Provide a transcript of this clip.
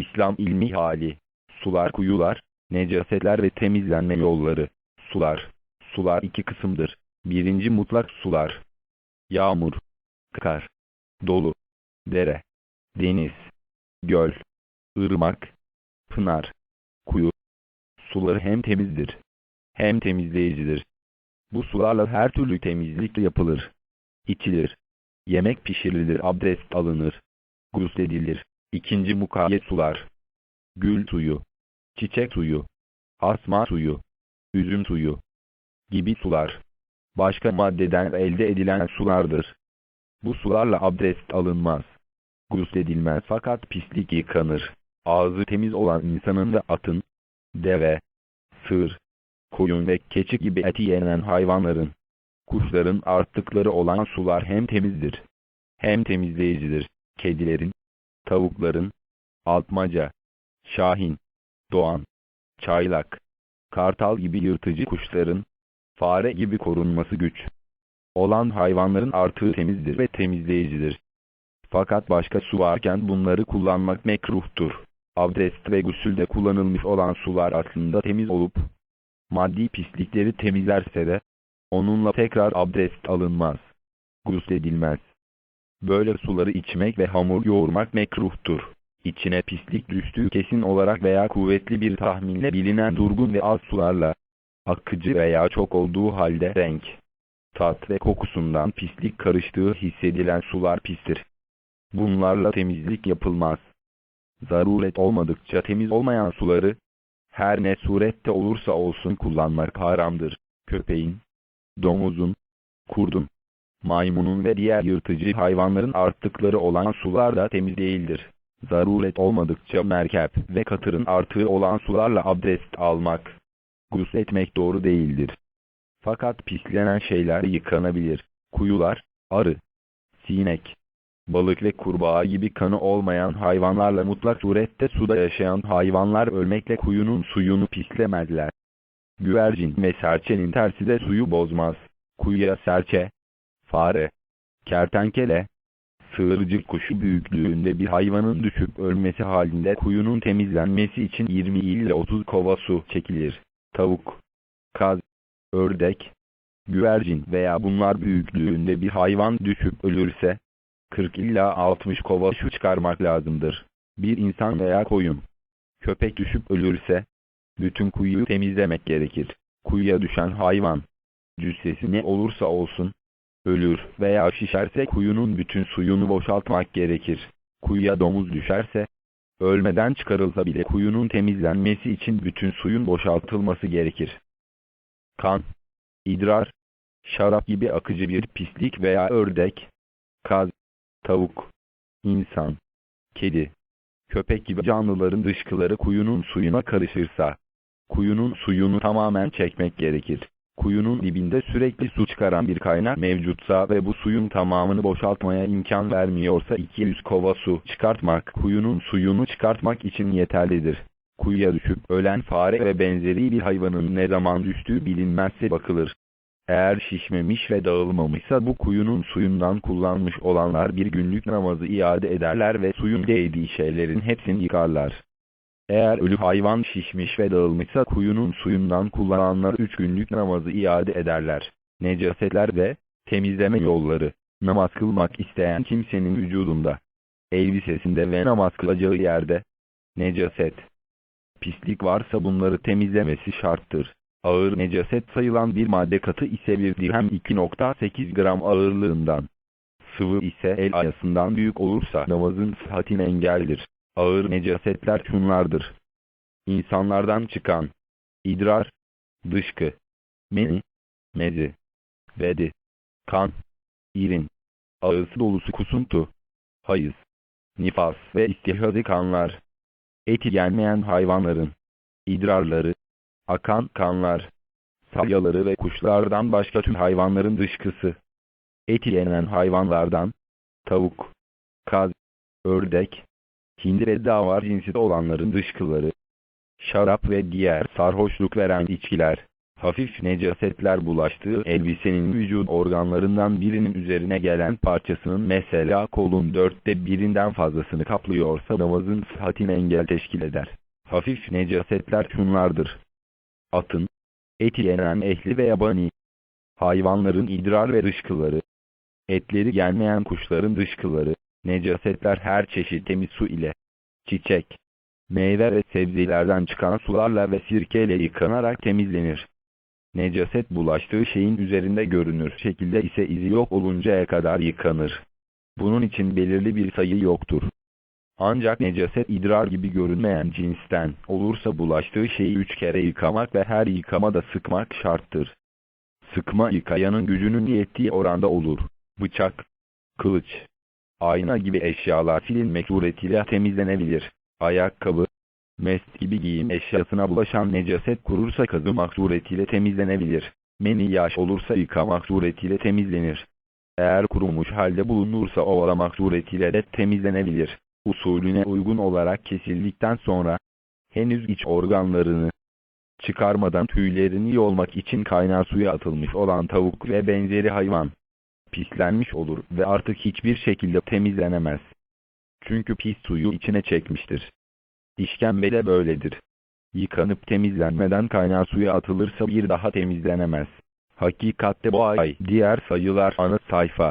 İslam ilmi hali, sular kuyular, necasetler ve temizlenme yolları, sular. Sular iki kısımdır. Birinci mutlak sular. Yağmur, kar, dolu, dere, deniz, göl, ırmak, pınar, kuyu. Suları hem temizdir, hem temizleyicidir. Bu sularla her türlü temizlik yapılır. İçilir. Yemek pişirilir, abdest alınır. Gusledilir. İkinci mukayyet sular. Gül suyu, çiçek suyu, asma suyu, üzüm suyu gibi sular. Başka maddeden elde edilen sulardır. Bu sularla abdest alınmaz. Gusledilmez fakat pislik yıkanır. Ağzı temiz olan insanın da atın, deve, sığır, koyun ve keçi gibi eti yenen hayvanların, kuşların arttıkları olan sular hem temizdir, hem temizleyicidir. Kedilerin, tavukların, altmaca, şahin, doğan, çaylak, kartal gibi yırtıcı kuşların, fare gibi korunması güç olan hayvanların artığı temizdir ve temizleyicidir. Fakat başka su varken bunları kullanmak mekruhtur. Abdest ve gusülde kullanılmış olan sular aslında temiz olup, maddi pislikleri temizlerse de, onunla tekrar abdest alınmaz, gusledilmez. Böyle suları içmek ve hamur yoğurmak mekruhtur. İçine pislik düştüğü kesin olarak veya kuvvetli bir tahminle bilinen durgun ve az sularla, akıcı veya çok olduğu halde renk, tat ve kokusundan pislik karıştığı hissedilen sular pistir. Bunlarla temizlik yapılmaz. Zaruret olmadıkça temiz olmayan suları, her ne surette olursa olsun kullanmak haramdır. Köpeğin, domuzun, kurdun, maymunun ve diğer yırtıcı hayvanların arttıkları olan sular da temiz değildir. Zaruret olmadıkça merkep ve katırın artığı olan sularla abdest almak, gusletmek doğru değildir. Fakat pislenen şeyler yıkanabilir. Kuyular, arı, sinek, balık ve kurbağa gibi kanı olmayan hayvanlarla mutlak surette suda yaşayan hayvanlar ölmekle kuyunun suyunu pislemezler. Güvercin ve serçenin tersi de suyu bozmaz. Kuyuya serçe, fare, kertenkele, sığırcık kuşu büyüklüğünde bir hayvanın düşüp ölmesi halinde kuyunun temizlenmesi için 20 ile 30 kova su çekilir. Tavuk, kaz, ördek, güvercin veya bunlar büyüklüğünde bir hayvan düşüp ölürse, 40 ila 60 kova su çıkarmak lazımdır. Bir insan veya koyun, köpek düşüp ölürse, bütün kuyuyu temizlemek gerekir. Kuyuya düşen hayvan, cüssesi ne olursa olsun, ölür veya şişerse kuyunun bütün suyunu boşaltmak gerekir. Kuyuya domuz düşerse, ölmeden çıkarılsa bile kuyunun temizlenmesi için bütün suyun boşaltılması gerekir. Kan, idrar, şarap gibi akıcı bir pislik veya ördek, kaz, tavuk, insan, kedi, köpek gibi canlıların dışkıları kuyunun suyuna karışırsa, kuyunun suyunu tamamen çekmek gerekir. Kuyunun dibinde sürekli su çıkaran bir kaynak mevcutsa ve bu suyun tamamını boşaltmaya imkan vermiyorsa 200 kova su çıkartmak kuyunun suyunu çıkartmak için yeterlidir. Kuyuya düşüp ölen fare ve benzeri bir hayvanın ne zaman düştüğü bilinmezse bakılır. Eğer şişmemiş ve dağılmamışsa bu kuyunun suyundan kullanmış olanlar bir günlük namazı iade ederler ve suyun değdiği şeylerin hepsini yıkarlar. Eğer ölü hayvan şişmiş ve dağılmışsa kuyunun suyundan kullananlar üç günlük namazı iade ederler. Necasetler ve temizleme yolları. Namaz kılmak isteyen kimsenin vücudunda, elbisesinde ve namaz kılacağı yerde, necaset, pislik varsa bunları temizlemesi şarttır. Ağır necaset sayılan bir madde katı ise bir dirhem 2.8 gram ağırlığından. Sıvı ise el ayasından büyük olursa namazın sıhhatine engeldir. Ağır necasetler şunlardır. İnsanlardan çıkan, idrar, dışkı, meni, mezi, vedi, kan, irin, ağızı dolusu kusuntu, hayız, nifas ve istihazi kanlar, eti yenmeyen hayvanların, idrarları, akan kanlar, salyaları ve kuşlardan başka tüm hayvanların dışkısı, eti yenen hayvanlardan, tavuk, kaz, ördek, hindi ve davar cinsi olanların dışkıları, şarap ve diğer sarhoşluk veren içkiler, Hafif necasetler bulaştığı elbisenin vücut organlarından birinin üzerine gelen parçasının mesela kolun dörtte birinden fazlasını kaplıyorsa namazın sıhhatine engel teşkil eder. Hafif necasetler şunlardır. Atın, eti yenen ehli ve yabani, hayvanların idrar ve dışkıları, etleri yenmeyen kuşların dışkıları, necasetler her çeşit temiz su ile, çiçek, meyve ve sebzelerden çıkan sularla ve sirkeyle yıkanarak temizlenir. Necaset bulaştığı şeyin üzerinde görünür şekilde ise izi yok oluncaya kadar yıkanır. Bunun için belirli bir sayı yoktur. Ancak necaset idrar gibi görünmeyen cinsten olursa bulaştığı şeyi üç kere yıkamak ve her yıkamada sıkmak şarttır. Sıkma yıkayanın gücünün yettiği oranda olur. Bıçak, kılıç, ayna gibi eşyalar silinmek suretiyle temizlenebilir. Ayakkabı, mest gibi giyim eşyasına bulaşan necaset kurursa kazımak suretiyle temizlenebilir. Meni yaş olursa yıkamak suretiyle temizlenir. Eğer kurumuş halde bulunursa ovalamak suretiyle de temizlenebilir. Usulüne uygun olarak kesildikten sonra, henüz iç organlarını çıkarmadan tüylerini yolmak için kaynar suya atılmış olan tavuk ve benzeri hayvan, pislenmiş olur ve artık hiçbir şekilde temizlenemez. Çünkü pis suyu içine çekmiştir. İşkembe de böyledir. Yıkanıp temizlenmeden kaynar suya atılırsa bir daha temizlenemez. Hakikatte bu ay diğer sayılar ana sayfa